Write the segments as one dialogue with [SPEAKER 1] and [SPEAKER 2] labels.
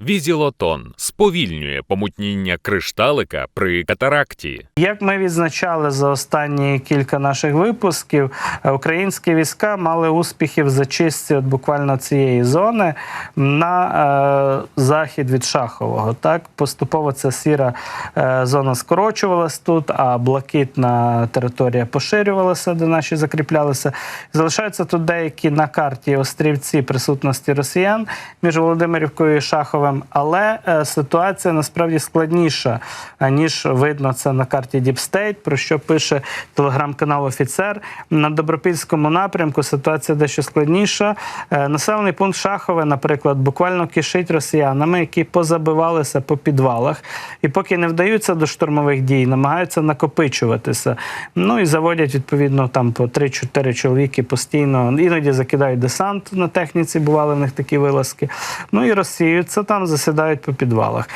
[SPEAKER 1] Візілотон сповільнює помутніння кришталика при катаракті.
[SPEAKER 2] Як ми відзначали за останні кілька наших випусків, е, українські війська мали успіхи в зачистці от буквально цієї зони на е, захід від Шахового. Так поступово ця сіра е, зона скорочувалась тут, а блакитна територія поширювалася, де наші закріплялися. Залишаються тут деякі на карті острівці присутності росіян між Володимирівкою і Шаховим. Але е, ситуація насправді складніша, е, ніж видно це на карті State, про що пише телеграм-канал Офіцер. На Добропільському напрямку ситуація дещо складніша. Е, Населений пункт Шахове, наприклад, буквально кишить росіянами, які позабивалися по підвалах, і поки не вдаються до штурмових дій, намагаються накопичуватися. Ну і заводять відповідно там по 3-4 чоловіки постійно. Іноді закидають десант на техніці, бували в них такі вилазки. Ну і розсіються там, засідають по підвалах.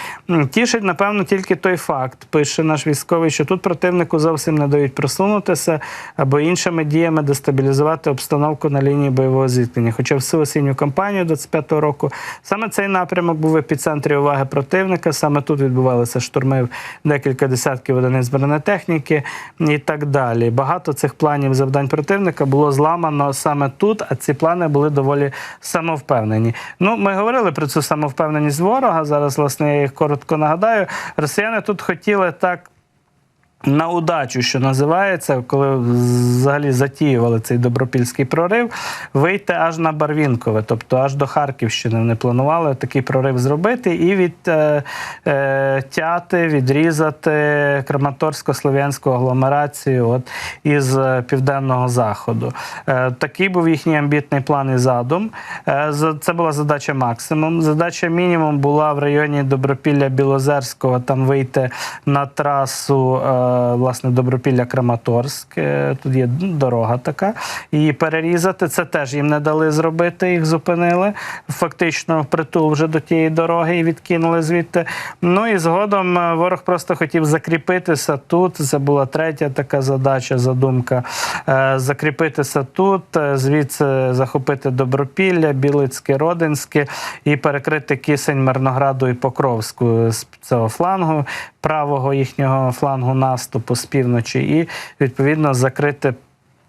[SPEAKER 2] Тішить, напевно, тільки той факт, пише наш військовий, що тут противнику зовсім не дають просунутися або іншими діями дестабілізувати обстановку на лінії бойового зіткнення. Хоча всю осінню кампанію 25-го року саме цей напрямок був в епіцентрі уваги противника. Саме тут відбувалися штурми в декілька десятків одиниць бронетехніки і так далі. Багато цих планів завдань противника було зламано саме тут, а ці плани були доволі самовпевнені. Ну, ми говорили про цю самовпевненість ворога. Зараз, власне, я їх коротко нагадаю. Росіяни тут хотіли так. На удачу, що називається, коли взагалі затіювали цей добропільський прорив, вийти аж на Барвінкове, тобто аж до Харківщини. Вони планували такий прорив зробити і від е, е, відрізати Краматорсько-Слов'янську агломерацію от, із е, південного заходу. Такий був їхній амбітний план і задум. Це була задача максимум. Задача мінімум була в районі Добропілля Білозерського, там вийти на трасу власне Добропілля Краматорськ. Е, Тут є дорога така. І перерізати це теж їм не дали зробити, їх зупинили. Фактично впритул вже до тієї дороги і відкинули звідти. Ну і згодом е, ворог просто хотів закріпитися тут. Це була третя така задача, задумка. Е, Закріпитися тут, звідси захопити Добропілля, Білицьке, Родинське і перекрити кисень Мирнограду і Покровську з цього флангу, правого їхнього флангу наступу з півночі, і відповідно закрити.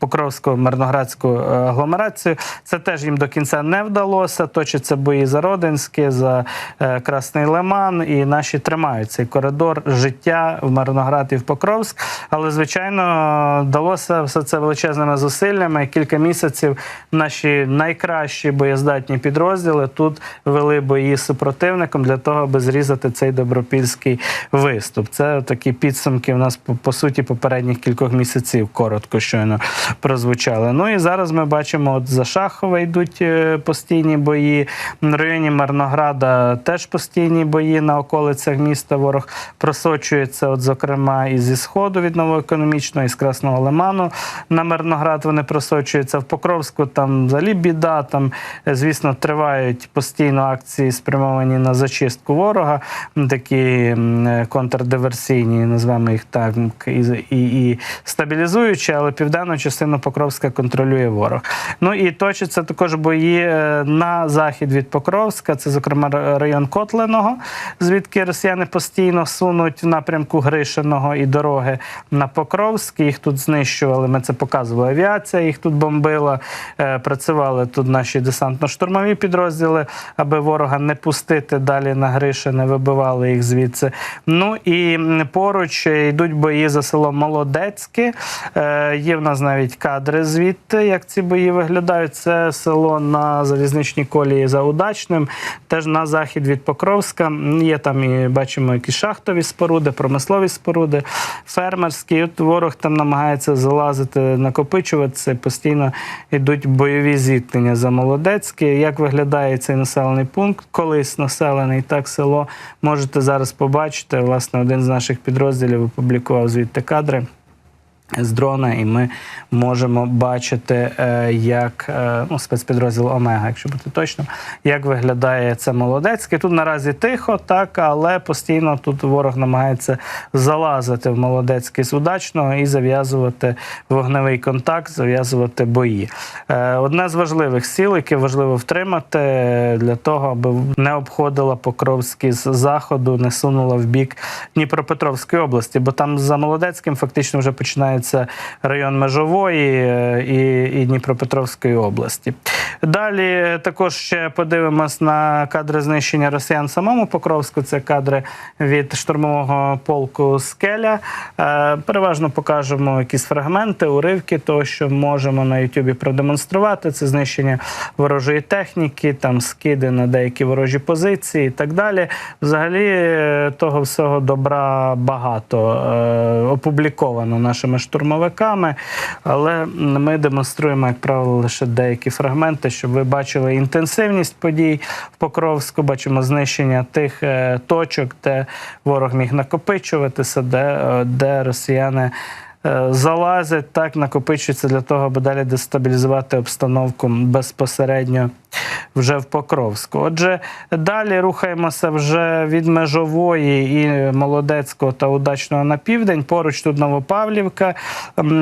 [SPEAKER 2] Покровську мирноградську е, агломерацію. Це теж їм до кінця не вдалося. Точаться бої за Родинське, за е, Красний Лиман, і наші тримають цей коридор життя в Мирноград і в Покровськ. Але, звичайно, вдалося все це величезними зусиллями. Кілька місяців наші найкращі боєздатні підрозділи тут вели бої з супротивником для того, аби зрізати цей добропільський виступ. Це такі підсумки в нас по, по суті попередніх кількох місяців коротко щойно прозвучали. Ну і зараз ми бачимо, от за Шахове йдуть е, постійні бої. В районі Марнограда теж постійні бої на околицях міста. Ворог просочується, от, зокрема, і зі сходу від новоекономічного, і з Красного Лиману на Мирноград вони просочуються. В Покровську там взагалі біда. Там, е, звісно, тривають постійно акції, спрямовані на зачистку ворога, такі е, контрдиверсійні, назвемо їх так, і, і, і стабілізуючі, але південну частину Покровська контролює ворог. Ну і точаться також бої е, на захід від Покровська, це, зокрема, район Котленого, звідки росіяни постійно сунуть в напрямку Гришиного і дороги на Покровськ. Їх тут знищували. Ми це показували. Авіація їх тут бомбила. Е, Працювали тут наші десантно-штурмові підрозділи, аби ворога не пустити далі на Гришине, вибивали їх звідси. Ну і поруч йдуть бої за село Молодецьке. Е, Є в нас навіть кадри звідти, як ці бої виглядають. Це село на залізничній колії за удачним, теж на захід від Покровська. Є там і бачимо якісь шахтові споруди, промислові споруди, фермерські. От ворог там намагається залазити, накопичуватися. Постійно йдуть бойові зіткнення за Молодецьке. Як виглядає цей населений пункт? Колись населений так село. Можете зараз побачити. Власне, один з наших підрозділів опублікував звідти кадри. З дрона, і ми можемо бачити, е, як е, ну, спецпідрозділ Омега, якщо бути точним, як виглядає це молодецьке. Тут наразі тихо, так, але постійно тут ворог намагається залазити в молодецький з удачного і зав'язувати вогневий контакт, зав'язувати бої. Е, Одне з важливих сіл, яке важливо втримати для того, аби не обходила Покровський з заходу, не сунула в бік Дніпропетровської області, бо там за Молодецьким фактично вже починається район Межової е, і, і Дніпропетровської області. Далі також ще подивимось на кадри знищення росіян самому Покровську. Це кадри від штурмового полку Скеля. Е, Переважно покажемо якісь фрагменти, уривки того, що можемо на Ютубі продемонструвати. Це знищення ворожої техніки, там скиди на деякі ворожі позиції і так далі. Взагалі е, того всього добра багато опубліковано нашими штурмовиками, але ми демонструємо, як правило, лише деякі фрагменти, щоб ви бачили інтенсивність подій в Покровську. Бачимо знищення тих е, точок, де ворог міг накопичуватися, де, е, де росіяни. е, Залазять так, накопичуються для того, аби далі дестабілізувати обстановку безпосередньо вже в Покровську. Отже, далі рухаємося вже від межової і молодецького та удачного на південь. Поруч тут Новопавлівка,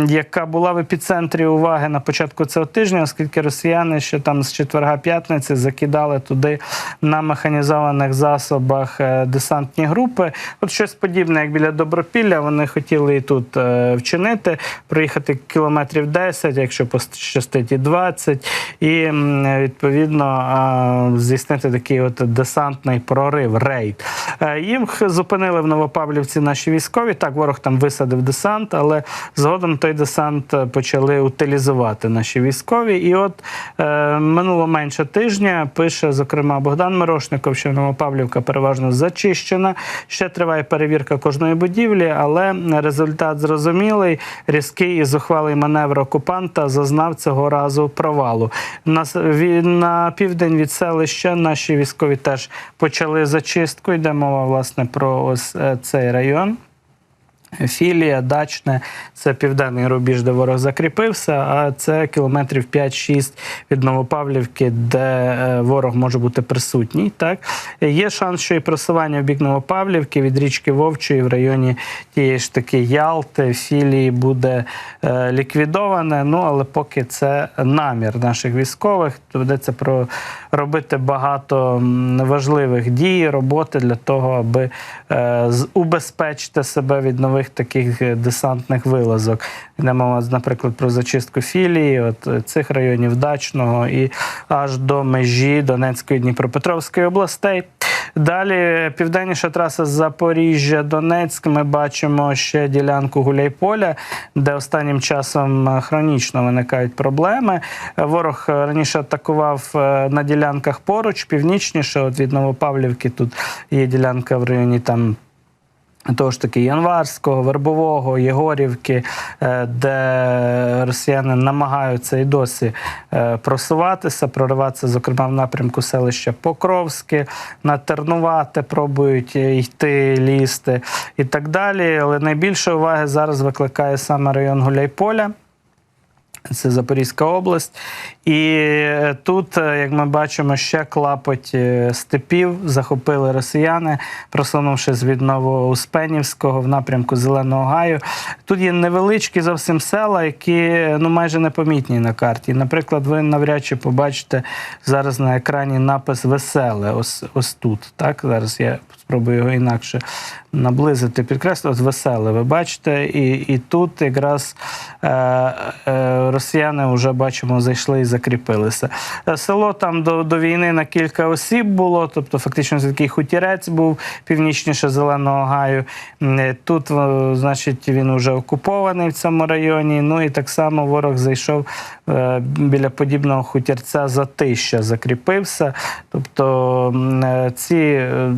[SPEAKER 2] яка була в епіцентрі уваги на початку цього тижня, оскільки росіяни ще там з четверга п'ятниці закидали туди на механізованих засобах е, десантні групи. От щось подібне, як біля Добропілля, вони хотіли і тут е, вчинити, проїхати кілометрів 10, якщо пощастить і 20, і м, відповідно здійснити такий от десантний прорив, рейд. Е, Їх зупинили в Новопавлівці наші військові. Так, ворог там висадив десант, але згодом той десант е, почали утилізувати наші військові. І от е, минуло менше тижня. Пише зокрема Богдан Мирошников, що Новопавлівка переважно зачищена. Ще триває перевірка кожної будівлі, але результат зрозумілий. Різкий і зухвалий маневр окупанта зазнав цього разу провалу. На, на південь від селища наші військові теж почали зачистку. Йде мова власне про ось е, цей район. Філія, дачне, це південний рубіж, де ворог закріпився, а це кілометрів 5-6 від Новопавлівки, де е, ворог може бути присутній. Так є шанс, що і просування в бік Новопавлівки від річки Вовчої в районі тієї ж таки Ялти, філії буде е, ліквідоване. Ну але поки це намір наших військових, доведеться про робити багато важливих дій, роботи для того, аби е, убезпечити себе від нових таких е, десантних вилазок. Йде мова, наприклад, про зачистку філії, от е, цих районів Дачного і аж до межі Донецької Дніпропетровської областей. Далі південніша траса Запоріжжя, Донецьк. Ми бачимо ще ділянку Гуляйполя, де останнім часом е, хронічно виникають проблеми. Е, Ворог е, раніше атакував е, на ділянках поруч, північніше. От від Новопавлівки тут є ділянка в районі там. Того ж таки Январського, Вербового, Єгорівки, е, де росіяни намагаються і досі е, просуватися, прориватися, зокрема в напрямку селища Покровське, на Тернувати, пробують йти, лізти і так далі. Але найбільше уваги зараз викликає саме район Гуляйполя. Це Запорізька область. І е, тут, е, як ми бачимо, ще клапоть е, степів захопили росіяни, просунувшись від Новоуспенівського в напрямку Зеленого Гаю. Тут є невеличкі зовсім села, які ну, майже непомітні на карті. Наприклад, ви навряд чи побачите зараз на екрані напис Веселе. Ось, ось тут. Так? Зараз я спробую його інакше наблизити, підкреслити. Веселе, ви бачите, і, і тут якраз е, е, росіяни вже бачимо зайшли і закріпилися. Е, Село там до, до війни на кілька осіб було, тобто фактично такий хутірець був північніше Зеленого Гаю. Е, Тут, е, значить, він вже окупований в цьому районі. Ну і так само ворог зайшов е, біля подібного хутірця Затища, закріпився. Тобто ці е,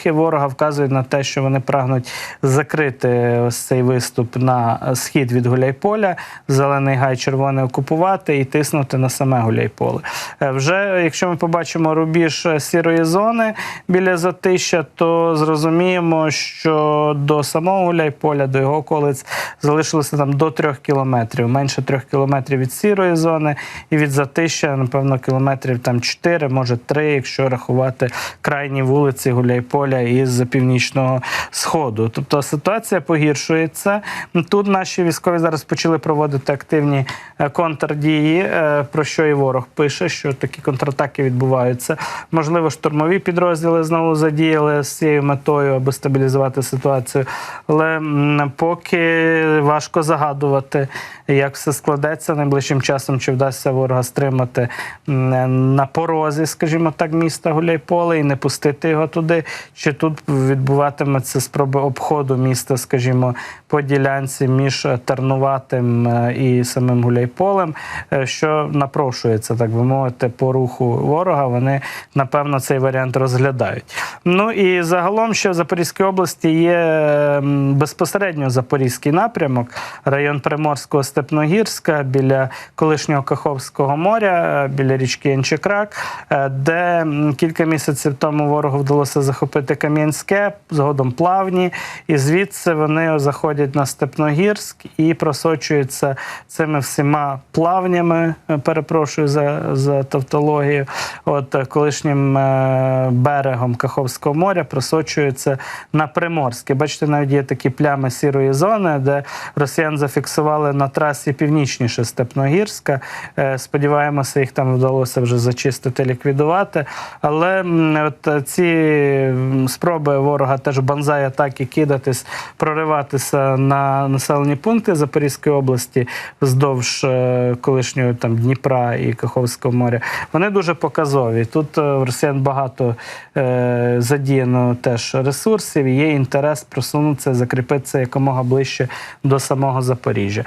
[SPEAKER 2] рухи ворога вказують на те, що вони прагнуть закрити ось цей виступ на схід від Гуляйполя. Зелений гай червоне окупувати і тиснути на саме Гуляйполе. Е, Вже якщо ми побачимо рубіж сірої зони біля затища, то зрозуміємо, що до самого Гуляйполя, до його околиць залишилося там до трьох кілометрів, менше трьох кілометрів від сірої зони, і від затища, напевно, кілометрів там 4, може 3, якщо рахувати крайні вулиці Гуляйполя із північного сходу. Тобто ситуація погіршується. Тут наші військові зараз почали проводити активні е, контрдії, е, про що і ворог пише, що такі контратаки відбуваються. Можливо, штурмові підрозділи знову задіяли з цією метою, аби стабілізувати ситуацію. Але поки важко загадувати, як все складеться найближчим часом, чи вдасться ворога стримати на порозі, скажімо так, міста Гуляйполе і не пустити його туди, чи тут відбуватиметься спроби обходу міста, скажімо, по ділянці між Тернуватим е, і самим Гуляйполем, е, що напрошується, так би мовити, по руху ворога. Вони напевно цей варіант розглядають. Ну і загалом ще в Запорізькій області є безпосередньо Запорізький напрямок, район Приморського Степногірська біля колишнього Каховського моря, е, біля річки Янчекрак, де кілька місяців тому ворогу вдалося захопити Кам'янське, згодом плавні, і звідси вони заходять на Степногірськ і просочуються цими всіма плавнями. е, Перепрошую за, за тавтологію. От е, колишнім е, берегом Каховського моря просочуються на Приморське. Бачите, навіть є такі плями сірої зони, де росіян зафіксували на трасі північніше Степногірська. Сподіваємося, їх там вдалося вже зачистити, ліквідувати. Але от ці спроби ворога теж банзай атаки кидатись, прориватися на населені пункти Запорізької області вздовж е, колишнього там Дніпра і Каховського моря. Вони дуже показові. Тут е, в росіян багато е, задіяно теж ресурсів. Є інтерес просунутися, закріпитися якомога ближче до самого Запоріжжя.